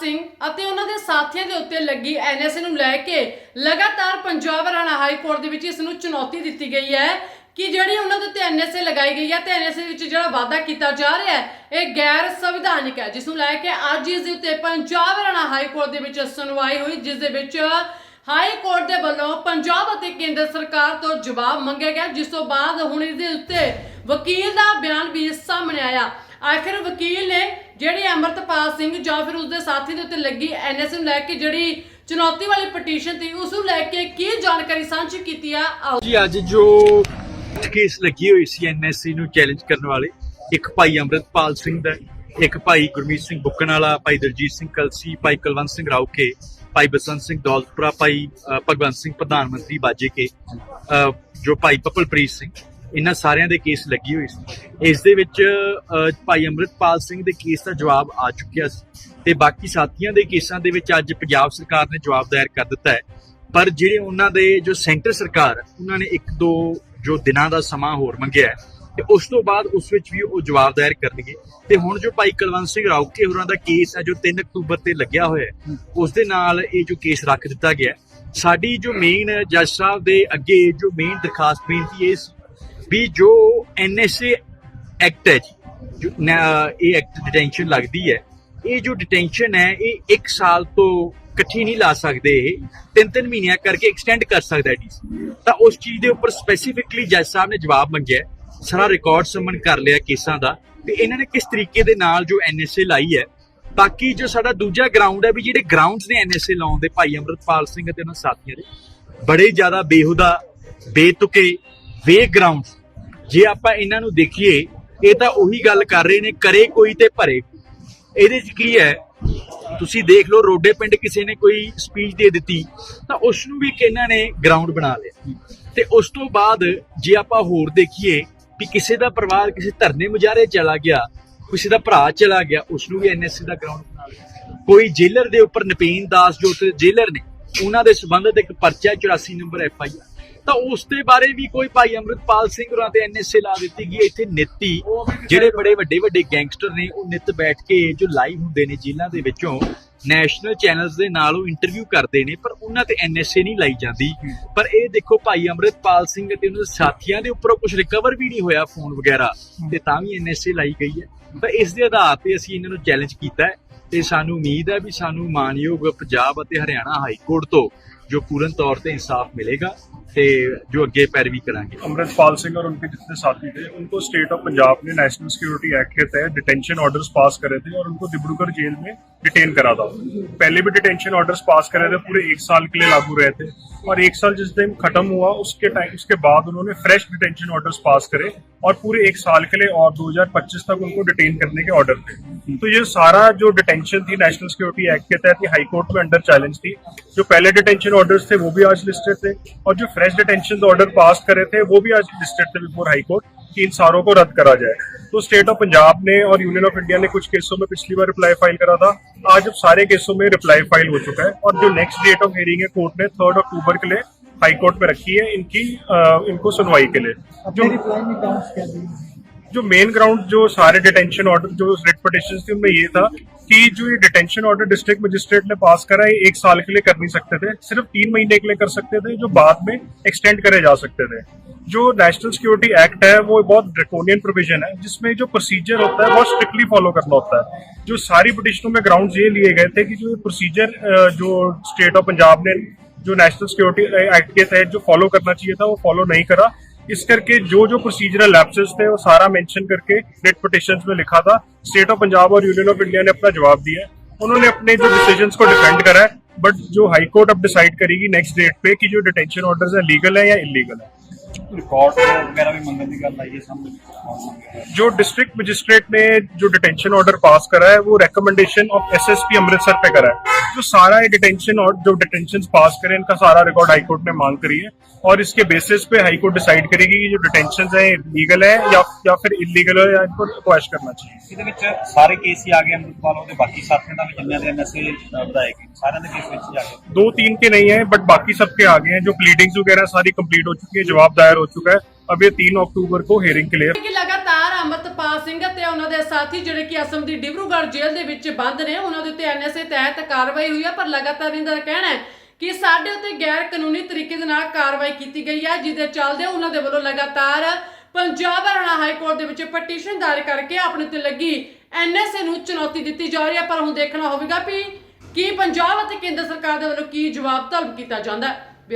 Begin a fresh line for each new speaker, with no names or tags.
ਸਿੰਘ ਅਤੇ ਉਹਨਾਂ ਦੇ ਸਾਥੀਆਂ ਦੇ ਉੱਤੇ ਲੱਗੀ ਐਨਐਸਏ ਨੂੰ ਲੈ ਕੇ ਲਗਾਤਾਰ ਪੰਜਾਬ ਹਰਿਆਣਾ ਹਾਈ ਕੋਰਟ ਦੇ ਵਿੱਚ ਇਸ ਨੂੰ ਚੁਣੌਤੀ ਦਿੱਤੀ ਗਈ ਹੈ ਕਿ ਜਿਹੜੀ ਉਹਨਾਂ ਦੇ ਉੱਤੇ ਐਨਐਸਏ ਲਗਾਈ ਗਈ ਹੈ ਤੇ ਐਨਐਸਏ ਵਿੱਚ ਜਿਹੜਾ ਵਾਅਦਾ ਕੀਤਾ ਜਾ ਰਿਹਾ ਹੈ, ਇਹ ਗੈਰ ਸੰਵਿਧਾਨਿਕ ਹੈ, ਜਿਸ ਨੂੰ ਲੈ ਕੇ ਅੱਜ ਇਸ ਦੇ ਉੱਤੇ ਪੰਜਾਬ ਹਰਿਆਣਾ ਹਾਈ ਕੋਰਟ ਦੇ ਵਿੱਚ ਸੁਣਵਾਈ ਹੋਈ, ਜਿਸ ਦੇ ਵਿੱਚ ਹਾਈ ਕੋਰਟ ਦੇ ਵੱਲੋਂ ਪੰਜਾਬ ਅਤੇ ਕੇਂਦਰ ਸਰਕਾਰ ਤੋਂ ਜਵਾਬ ਮੰਗਿਆ ਗਿਆ, ਜਿਸ ਤੋਂ ਬਾਅਦ ਹੁਣ ਇਸ ਦੇ ਉੱਤੇ ਵਕੀਲ ਦਾ ਬਿਆਨ ਵੀ ਸਾਹਮਣੇ ਆਇਆ। ਆਖਿਰ ਵਕੀਲ ਨੇ ਜਿਹੜੀ ਅਮਰਤਪਾਲ ਸਿੰਘ ਜਾਂ ਫਿਰ ਉਸਦੇ ਸਾਥੀ ਦੇ ਉੱਤੇ ਲੱਗੀ ਐਨਐਸ ਨੂੰ ਲੈ ਕੇ ਜਿਹੜੀ ਚੁਣੌਤੀ ਵਾਲੀ ਪਟੀਸ਼ਨ ਸੀ ਉਸ ਨੂੰ ਲੈ ਕੇ ਕੀ ਜਾਣਕਾਰੀ ਸਾਂਝੀ ਕੀਤੀ ਆ? ਆਓ।
ਜੀ ਅੱਜ ਜੋ ਕੇਸ ਲੱਗੀ ਹੋਈ ਸੀ ਐਨਐਸਸੀ ਨੂੰ ਚੈਲੰਜ ਕਰਨ ਵਾਲੇ ਇੱਕ ਭਾਈ ਅੰਮ੍ਰਿਤਪਾਲ ਸਿੰਘ ਦਾ ਇੱਕ ਭਾਈ ਗੁਰਮੀਤ ਸਿੰਘ ਬੁੱਕਣ ਵਾਲਾ ਭਾਈ ਦਲਜੀਤ ਸਿੰਘ ਕਲਸੀ ਭਾਈ ਕੁਲਵੰਤ ਸਿੰਘ ਰਾਉਕੇ ਭਾਈ ਬਸੰਤ ਸਿੰਘ ਦੌਲਤਪੁਰਾ ਭਾਈ ਭਗਵੰਤ ਸਿੰਘ ਪ੍ਰਧਾਨ ਮੰਤਰੀ ਬਾਜੇ ਕੇ ਅ, ਜੋ ਭਾਈ ਪਪਲਪ੍ਰੀਤ ਸਿੰਘ ਇਹਨਾਂ ਸਾਰਿਆਂ ਦੇ ਕੇਸ ਲੱਗੀ ਹੋਈ ਸੀ। ਇਸ ਦੇ ਵਿੱਚ ਭਾਈ ਅੰਮ੍ਰਿਤਪਾਲ ਸਿੰਘ ਦੇ ਕੇਸ ਦਾ ਜਵਾਬ ਆ ਚੁੱਕਿਆ ਸੀ ਤੇ ਬਾਕੀ ਸਾਥੀਆਂ ਦੇ ਕੇਸਾਂ ਦੇ ਵਿੱਚ ਅੱਜ ਪੰਜਾਬ ਸਰਕਾਰ ਨੇ ਜਵਾਬ ਦਾਇਰ ਕਰ ਦਿੱਤਾ ਹੈ। ਪਰ ਜਿਹੜੇ ਉਹਨਾਂ ਦੇ ਜੋ ਸੈਂਟਰ ਸਰਕਾਰ, ਉਹਨਾਂ ਨੇ ਇੱਕ ਦੋ ਜੋ ਦਿਨਾਂ ਦਾ ਸਮਾਂ ਹੋਰ ਮੰਗਿਆ ਹੈ ਤੇ ਉਸ ਤੋਂ ਬਾਅਦ ਉਸ ਵਿੱਚ ਵੀ ਉਹ ਜਵਾਬ ਦਾਇਰ ਕਰਨਗੇ। ਤੇ ਹੁਣ ਜੋ ਭਾਈ ਕੁਲਵੰਤ ਸਿੰਘ ਰਾਉਕੇ ਹੋਰਾਂ ਦਾ ਕੇਸ ਹੈ, ਜੋ 3 ਅਕਤੂਬਰ ਤੇ ਲੱਗਿਆ ਹੋਇਆ ਹੈ, ਉਸ ਦੇ ਨਾਲ ਇਹ ਜੋ ਕੇਸ ਰੱਖ ਦਿੱਤਾ ਗਿਆ ਸਾਡੀ ਜੋ ਮੇਨ ਜੱਜ ਸਾਹਿਬ ਦੇ ਅੱਗੇ ਜੋ ਮੇਨ ਦਰਖਾਸਤ ਬੇਨਤੀ ਇਸ ਵੀ ਜੋ ਐਨਐਸਏ ਐਕਟ ਹੈ ਜੀ, ਜੋ ਇਹ ਐਕਟ ਡਿਟੈਂਸ਼ਨ ਲੱਗਦੀ ਹੈ, ਇਹ ਜੋ ਡਿਟੈਂਸ਼ਨ ਹੈ, ਇਹ 1 ਸਾਲ ਤੋਂ ਇਕੱਠੀ ਨਹੀਂ ਲਾ ਸਕਦੇ ਇਹ ਤਿੰਨ ਤਿੰਨ ਮਹੀਨਿਆਂ ਕਰਕੇ ਐਕਸਟੈਂਡ ਕਰ ਸਕਦਾ ਹੈ ਡੀਸੀ ਤਾਂ ਉਸ ਚੀਜ਼ ਦੇ ਉੱਪਰ ਸਪੈਸੀਫਿਕਲੀ ਜੱਜ ਸਾਹਿਬ ਨੇ ਜਵਾਬ ਮੰਗਿਆ ਸਾਰਾ ਰਿਕਾਰਡ ਸਮਨ ਕਰ ਲਿਆ ਕੇਸਾਂ ਦਾ, ਤੇ ਇਹਨਾਂ ਨੇ ਕਿਸ ਤਰੀਕੇ ਦੇ ਨਾਲ ਜੋ ਐਨਐਸਏ ਲਾਈ ਹੈ, ਬਾਕੀ ਜੋ ਸਾਡਾ ਦੂਜਾ ਗਰਾਊਂਡ ਹੈ ਵੀ ਜਿਹੜੇ ਗਰਾਊਂਡਸ ਨੇ ਐਨਐਸਏ ਲਾਉਣ ਦੇ, ਭਾਈ ਅੰਮ੍ਰਿਤਪਾਲ ਸਿੰਘ ਅਤੇ ਉਹਨਾਂ ਸਾਥੀਆਂ ਦੇ, ਬੜੇ ਜ਼ਿਆਦਾ ਬੇਹੁਦਾ, ਬੇਤੁਕੇ ਵੇ ਗਰਾਊਂਡ ਜੇ ਆਪਾਂ ਇਹਨਾਂ ਨੂੰ ਦੇਖੀਏ, ਇਹ ਤਾਂ ਉਹੀ ਗੱਲ ਕਰ ਰਹੇ ਨੇ, ਕਰੇ ਕੋਈ ਤੇ ਭਰੇ। ਇਹਦੇ 'ਚ ਕੀ ਹੈ, ਤੁਸੀਂ ਦੇਖ ਲਓ, ਰੋਡੇ ਪਿੰਡ ਕਿਸੇ ਨੇ ਕੋਈ ਸਪੀਚ ਦੇ ਦਿੱਤੀ, ਤਾਂ ਉਸ ਨੂੰ ਵੀ ਇਹਨਾਂ ਨੇ ਗਰਾਊਂਡ ਬਣਾ ਲਿਆ। ਤੇ ਉਸ ਤੋਂ ਬਾਅਦ ਜੇ ਆਪਾਂ ਹੋਰ ਦੇਖੀਏ ਵੀ ਕਿਸੇ ਦਾ ਪਰਿਵਾਰ ਕਿਸੇ ਧਰਨੇ ਮੁਜ਼ਾਹਰੇ ਚਲਾ ਗਿਆ, ਕਿਸੇ ਦਾ ਭਰਾ ਚਲਾ ਗਿਆ ਉਸ ਨੂੰ ਵੀ ਐਨਐਸਸੀ ਦਾ ਗਰਾਊਂਡ ਬਣਾ ਲਿਆ। ਕੋਈ ਜੇਲਰ ਦੇ ਉੱਪਰ ਨਪੀਨ ਦਾਸ ਜੋ ਜੇਲਰ ਨੇ, ਉਹਨਾਂ ਦੇ ਸੰਬੰਧਿਤ ਇੱਕ ਪਰਚਾ 84 ਨੰਬਰ ਐਫ ਆਈ ਤਾਂ ਉਸ ਦੇ ਬਾਰੇ ਵੀ ਕੋਈ ਭਾਈ ਅੰਮ੍ਰਿਤਪਾਲ ਸਿੰਘ ਹੋਰਾਂ ਤੇ ਐਨਐਸਏ ਲਾ ਦਿੱਤੀ ਗਈ। ਇੱਥੇ ਨਿੱਤੀ ਜਿਹੜੇ ਬੜੇ ਵੱਡੇ ਵੱਡੇ ਗੈਂਗਸਟਰ ਨੇ ਉਹ ਨਿੱਤ ਬੈਠ ਕੇ ਜੋ ਲਾਈਵ ਹੁੰਦੇ ਨੇ ਜੇਲ੍ਹਾਂ ਦੇ ਵਿੱਚੋਂ ਨੈਸ਼ਨਲ ਚੈਨਲਸ ਦੇ ਨਾਲ ਉਹ ਇੰਟਰਵਿਊ ਕਰਦੇ ਨੇ ਪਰ ਉਹਨਾਂ ਤੇ ਐਨਐਸਏ ਨਹੀਂ ਲਾਈ ਜਾਂਦੀ। ਪਰ ਇਹ ਦੇਖੋ ਭਾਈ ਅੰਮ੍ਰਿਤਪਾਲ ਸਿੰਘ ਤੇ ਉਹਨਾਂ ਦੇ ਸਾਥੀਆਂ ਦੇ ਉੱਪਰੋਂ ਕੁਝ ਰਿਕਵਰ ਵੀ ਨਹੀਂ ਹੋਇਆ ਫੋਨ ਵਗੈਰਾ ਤੇ ਤਾਂ ਵੀ ਐਨਐਸਏ ਲਾਈ ਗਈ ਹੈ। ਤਾਂ ਇਸ ਦੇ ਆਧਾਰ ਤੇ ਅਸੀਂ ਇਹਨਾਂ ਨੂੰ ਚੈਲੰਜ ਕੀਤਾ ਹੈ ਤੇ ਸਾਨੂੰ ਉਮੀਦ ਹੈ ਵੀ ਸਾਨੂੰ ਮਾਨਯੋਗ ਪੰਜਾਬ ਅਤੇ ਹਰਿਆਣਾ ਹਾਈ ਕੋਰਟ ਤੋਂ ਜੋ ਪੂਰਨ ਤੌਰ ਤੇ ਇਨਸਾਫ ਮਿਲੇਗਾ। ਤੇ ਜੋ ਅੱਗੇ ਪੈਰਵੀ ਕਰਾਂਗੇ
अमृतपाल सिंह और उनके जितने साथी थे उनको स्टेट ऑफ पंजाब ने नेशनल सिक्योरिटी एक्ट के तहत डिटेंशन ऑर्डर्स पास करे थे और उनको डिब्रूगढ़ जेल में डिटेन करा था पहले भी डिटेंशन ऑर्डर्स पास करे थे पूरे एक साल के लिए लागू रहे थे और एक साल जिस दिन खत्म हुआ उसके टाइम उसके बाद उन्होंने फ्रेश डिटेंशन ऑर्डर्स पास करे और पूरे एक साल के लिए और 2025 तक उनको डिटेन करने के ऑर्डर थे तो ये सारा जो डिटेंशन थी नेशनल सिक्योरिटी एक्ट के तहत ये हाई कोर्ट में अंडर चैलेंज थी। जो पहले डिटेंशन ऑर्डर्स थे वो भी आज लिस्टेड थे। और जो फ्रेश डिटेंशन ऑर्डर पास करे थे वो भी आज लिस्टेड थे बिफोर हाई कोर्ट कि इन सारों को रद्द करा जाए। तो स्टेट ऑफ़ पंजाब ने और यूनियन ऑफ़ इंडिया ने कुछ केसों में पिछली बार रिप्लाई फ़ाइल करा था। आज अब सारे केसों में रिप्लाई फ़ाइल हो चुका है। और जो नेक्स्ट डेट ऑफ़ हियरिंग है कोर्ट ने थर्ड अक्टूबर के लिए हाई कोर्ट में रखी है इनकी अ, इनको सुनवाई के लिए। जो जो मेन ग्राउंड जो सारे डिटेंशन ऑर्डर जो रिट पिटिशन थी, उनमें ये था कि जो ये डिटेंशन ऑर्डर डिस्ट्रिक्ट मजिस्ट्रेट ने पास करा है, एक साल के लिए कर नहीं सकते थे। सिर्फ़ तीन महीने के लिए कर सकते थे, जो बाद में एक्सटेंड करे जा सकते थे। जो नेशनल सिक्योरिटी एक्ट है, वो बहुत ड्रेकोनियन प्रोविज़न है, जिसमें जो प्रोसीजर होता है, बहुत स्ट्रिक्टली फॉलो करना होता है। जो सारी पिटिशनों में ग्राउंड ये लिए गए थे कि जो प्रोसीजर जो स्टेट ऑफ़ पंजाब ने जो नेशनल सिक्योरिटी एक्ट के तहत जो फॉलो करना चाहिए था, वो फॉलो नहीं करा। इस करके जो जो प्रोसीजरल लैपसेस थे वो सारा मेंशन करके नेट पटिशन में लिखा था। स्टेट ऑफ़ पंजाब और यूनियन ऑफ़ इंडिया ने अपना जवाब दिया। उन्होंने अपने जो डिसीज़न को डिफेंड करा है बट जो हाई कोर्ट अब डिसाइड करेगी नेक्स्ट डेट पे कि जो डिटेंशन ऑर्डर है लीगल है या इलीगल है।
रिकॉर्ड वगैरह भी मंगने का
जो डिस्ट्रिक्ट मजिस्ट्रेट ने जो डिटेंशन ऑर्डर पास करा है वो रिकमेंडेशन ऑफ़ एसएसपी अमृतसर पे करा है। जो सारा ये डिटेंशन और जो डिटेंशन पास करे इनका सारा रिकॉर्ड हाईकोर्ट ने मांग करी है और इसके बेसिस पे हाईकोर्ट डिसाइड करेगी कि जो डिटेंशन है लीगल है या या फिर इलीगल है या इनको क्वेश करना चाहिए
ਇਹਦੇ ਵਿੱਚ ਸਾਰੇ ਕੇਸ ਹੀ ਆ ਗਏ ਅੰਮ੍ਰਿਤਪਾਲ ਉਹਦੇ ਬਾਕੀ ਸਾਥੀਆਂ ਦਾ ਵੀ ਜਿੰਨਿਆਂ ਦੇ ਐਨਐਸਏ ਵਧਾਏ ਗਏ ਸਾਰਿਆਂ ਦੇ ਕੇਸ ਵਿੱਚ ਹੀ ਆ ਗਏ
दो तीन के नहीं है बट बाकी सबके आ गए हैं जो प्लीडिंग्स वगैरह सारी कंप्लीट हो चुकी है जवाब दायर हो चुका है अब ये तीन अक्टूबर को हेयरिंग के लिए
ਕਿ ਸਿੰਘ ਅਤੇ ਉਹਨਾਂ ਦੇ ਸਾਥੀ ਜਿਹੜੇ ਕਿ ਅਸਮ ਦੀ ਡਿਬਰੂਗੜ੍ਹ ਜੇਲ੍ਹ ਦੇ ਵਿੱਚ ਬੰਦ ਨੇ, ਉਹਨਾਂ ਦੇ ਉੱਤੇ ਐਨਐਸਏ ਤਹਿਤ ਕਾਰਵਾਈ ਹੋਈ ਹੈ ਪਰ ਲਗਾਤਾਰ ਇਹਨਾਂ ਦਾ ਕਹਿਣਾ ਹੈ ਕਿ ਸਾਡੇ ਉੱਤੇ ਗੈਰ ਕਾਨੂੰਨੀ ਤਰੀਕੇ ਦੇ ਨਾਲ ਕਾਰਵਾਈ ਕੀਤੀ ਗਈ ਹੈ ਜਿਹਦੇ ਚੱਲਦੇ ਉਹਨਾਂ ਦੇ ਵੱਲੋਂ ਲਗਾਤਾਰ ਪੰਜਾਬ ਹਰਿਆਣਾ ਹਾਈ ਕੋਰਟ ਦੇ ਵਿੱਚ ਪਟੀਸ਼ਨ ਦਾਇਰ ਕਰਕੇ ਆਪਣੇ ਤੇ ਲੱਗੀ ਐਨਐਸਏ ਨੂੰ ਚੁਣੌਤੀ ਦਿੱਤੀ ਜਾ ਰਹੀ ਹੈ ਪਰ ਹੁਣ ਦੇਖਣਾ ਹੋਵੇਗਾ ਵੀ ਕੀ ਪੰਜਾਬ ਅਤੇ ਕੇਂਦਰ ਸਰਕਾਰ ਦੇ ਵੱਲੋਂ ਕੀ ਜਵਾਬ ਤਲਬ ਕੀਤਾ ਜਾਂਦਾ ਹੈ।